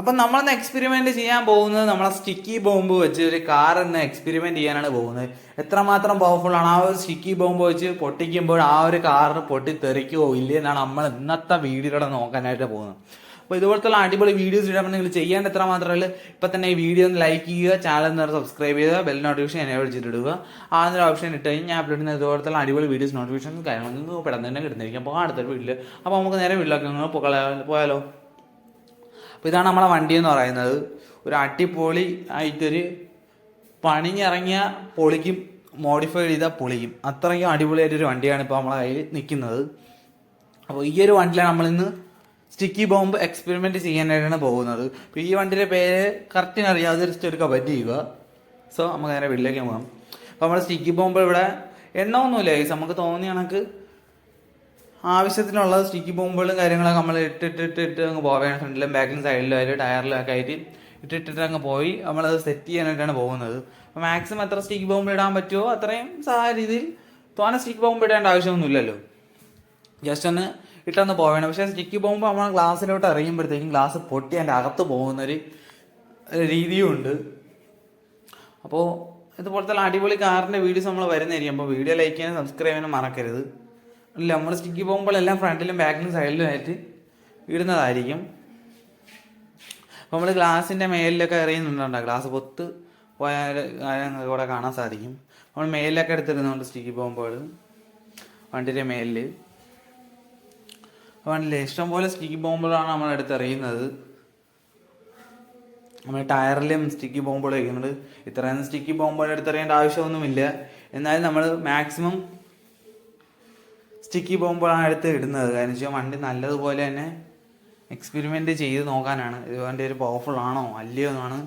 അപ്പം നമ്മളൊന്ന് എക്സ്പെരിമെന്റ് ചെയ്യാൻ പോകുന്നത് നമ്മളെ സ്റ്റിക്കി ബോംബ് വെച്ച് ഒരു കാർ ഒന്ന് എക്സ്പെരിമെന്റ് ചെയ്യാനാണ് പോകുന്നത്. എത്രമാത്രം പവർഫുൾ ആണ് ആ ഒരു സ്റ്റിക്കി ബോംബ് വെച്ച് പൊട്ടിക്കുമ്പോൾ ആ ഒരു കാറിന് പൊട്ടി തെറിക്കുമോ ഇല്ലേ എന്നാണ് നമ്മൾ ഇന്നത്തെ വീഡിയോയിലൂടെ നോക്കാനായിട്ട് പോകുന്നത്. അപ്പോൾ ഇതുപോലത്തുള്ള അടിപൊളി വീഡിയോസ് ഇടാൻ നിങ്ങൾ ചെയ്യേണ്ട എത്ര മാത്രമല്ല ഇപ്പം തന്നെ ഈ വീഡിയോ ഒന്ന് ലൈക്ക് ചെയ്യുക ചാനൽ നേരെ സബ്സ്ക്രൈബ് ചെയ്യുക ബെൽ നോട്ടിഫിക്കേഷൻ എന്നെ വിളിച്ചിട്ടിടുക ആ ഒരു ഓപ്ഷൻ ഇട്ട് കഴിഞ്ഞാൽ ഞാൻ അപ്ലോഡ് ചെയ്യുന്ന ഇതുപോലത്തെ അടിപൊളി വീഡിയോസ് നോട്ടിഫിക്കേഷൻ കാര്യങ്ങളൊന്നും പെട്ടെന്ന് തന്നെ കിട്ടുന്നതായിരിക്കും. അപ്പോൾ അടുത്തൊരു വീട്ടിൽ അപ്പോൾ നമുക്ക് നേരെ വീട്ടിലൊക്കെ പോയാലോ? അപ്പോൾ ഇതാണ് നമ്മളെ വണ്ടി എന്ന് പറയുന്നത്. ഒരു അടിപൊളി ആയിട്ടൊരു പണിഞ്ഞിറങ്ങിയ പൊളിക്കും മോഡിഫൈ ചെയ്ത പൊളിക്കും. അത്രയും അടിപൊളിയായിട്ടൊരു വണ്ടിയാണ് ഇപ്പോൾ നമ്മളെ കയ്യിൽ നിൽക്കുന്നത് അപ്പോൾ ഈ ഒരു വണ്ടിയിലാണ് നമ്മളിന്ന് സ്റ്റിക്കി ബോംബ് എക്സ്പെരിമെന്റ് ചെയ്യാനായിട്ടാണ് പോകുന്നത്. അപ്പോൾ ഈ വണ്ടിയുടെ പേര് കറക്റ്റിന് അറിയാതെ ജസ്റ്റ് ഒരു കമന്റ് ചെയ്യുക സോ നമുക്ക് നേരെ വീട്ടിലേക്ക് പോകാം. അപ്പോൾ നമ്മുടെ സ്റ്റിക്കി ബോംബ് ഇവിടെ എണ്ണ ഒന്നുമില്ല guys. നമുക്ക് തോന്നിയ കണക്ക് ആവശ്യത്തിനുള്ള സ്റ്റിക്കി ബോംബുകളും കാര്യങ്ങളൊക്കെ നമ്മൾ ഇട്ടിട്ടിട്ട് ഇട്ട് അങ്ങ് പോവുകയാണ് ഫ്രണ്ടിലും ബാക്കിലും സൈഡിലും അതിൽ ടയറിലും ഒക്കെ ആയിട്ട് ഇട്ടിട്ടിട്ട് അങ്ങ് പോയി. നമ്മളത് സെറ്റ് ചെയ്യാനായിട്ടാണ് പോകുന്നത്. അപ്പോൾ മാക്സിമം എത്ര സ്റ്റിക്ക് ബോംബ് ഇടാൻ പറ്റുമോ അത്രയും സഹായ രീതിയിൽ തോനെ സ്റ്റിക്ക് ബോംബ് ഇടേണ്ട ആവശ്യമൊന്നുമില്ലല്ലോ. ജസ്റ്റ് ഒന്ന് ഇട്ടൊന്ന് പോവേണം. പക്ഷേ സ്റ്റിക്ക് ബോംബ് നമ്മൾ ഗ്ലാസ്സിലോട്ട് എറിയുമ്പോഴത്തേക്കും ഗ്ലാസ് പൊട്ടി അതിന്റെ അകത്ത് പോകുന്നൊരു ഒരു രീതിയും ഉണ്ട് അപ്പോൾ ഇതുപോലത്തെ അടിപൊളി കാറിന്റെ വീഡിയോസ് നമ്മൾ വരുന്നതായിരിക്കും. അപ്പോൾ വീഡിയോ ലൈക്ക് ചെയ്യാനും സബ്സ്ക്രൈബ് ചെയ്യാനും മറക്കരുത്. അല്ല നമ്മൾ സ്റ്റിക്കി പോകുമ്പോഴെല്ലാം ഫ്രണ്ടിലും ബാക്കിലും സൈഡിലും ആയിട്ട് ഇടുന്നതായിരിക്കും. അപ്പോൾ നമ്മൾ ഗ്ലാസിന്റെ മേലിലൊക്കെ എറിയുന്നുണ്ടോ? ഗ്ലാസ് പൊത്ത് പോയാൽ കൂടെ കാണാൻ സാധിക്കും. നമ്മൾ മേലിലൊക്കെ എടുത്തിരുന്നുണ്ട് സ്റ്റിക്കി പോകുമ്പോൾ. വണ്ടിയുടെ മേലിൽ ഇഷ്ടം പോലെ സ്റ്റിക്കി പോകുമ്പോഴാണ് നമ്മൾ എടുത്തെറിയുന്നത് നമ്മൾ ടയറിലും സ്റ്റിക്കി വയ്ക്കുന്നുണ്ട് ഇത്രയും സ്റ്റിക്കി ബോംബുകൾ എടുത്തെറിയേണ്ട ആവശ്യമൊന്നുമില്ല. എന്നാലും നമ്മൾ മാക്സിമം സ്റ്റിക്കി ബോംബാണ് എടുത്ത് ഇടുന്നത്. കാരണം വെച്ചാൽ വണ്ടി നല്ലതുപോലെ തന്നെ എക്സ്പെരിമെന്റ് ചെയ്ത് നോക്കാനാണ്. ഇത് വണ്ടി ഒരു പവർഫുൾ ആണോ അല്ലയോ എന്നാണ്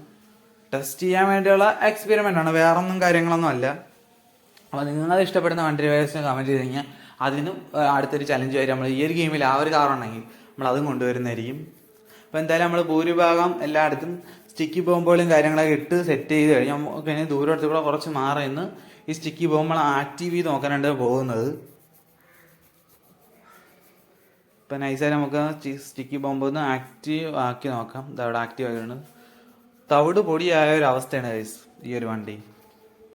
ടെസ്റ്റ് ചെയ്യാൻ വേണ്ടിയുള്ള എക്സ്പെരിമെന്റ് ആണ്. വേറൊന്നും കാര്യങ്ങളൊന്നും അല്ല. അപ്പോൾ നിങ്ങൾ ഇഷ്ടപ്പെടുന്ന വണ്ടി വേഴ്സിന് കമന്റ് ചെയ്ത് കഴിഞ്ഞാൽ അതിനും അടുത്തൊരു ചലഞ്ച് വരും നമ്മൾ ഈ ഒരു ഗെയിമിൽ ആ ഒരു കാറുണ്ടെങ്കിൽ നമ്മൾ അതും കൊണ്ടുവരുന്നതായിരിക്കും. അപ്പോൾ എന്തായാലും നമ്മൾ ഭൂരിഭാഗം എല്ലായിടത്തും സ്റ്റിക്കി ബോംബുകളും കാര്യങ്ങളൊക്കെ ഇട്ട് സെറ്റ് ചെയ്ത് കഴിഞ്ഞാൽ നമുക്ക് ദൂരത്ത് കൂടെ കുറച്ച് മാറി നിന്ന് ഈ സ്റ്റിക്കി ബോംബുകൾ ആക്റ്റീവ് ചെയ്ത് നോക്കാനായിട്ട് പോകുന്നത്. ഇപ്പം നൈസായി നമുക്ക് സ്റ്റിക്കി ബോംബ് ഒന്ന് ആക്റ്റീവ് ആക്കി നോക്കാം. ഇതവിടെ ആക്റ്റീവ് ആയിട്ടുണ്ട്. തവിട് പൊടിയായ ഒരു അവസ്ഥയാണ് ഈ ഒരു വണ്ടി.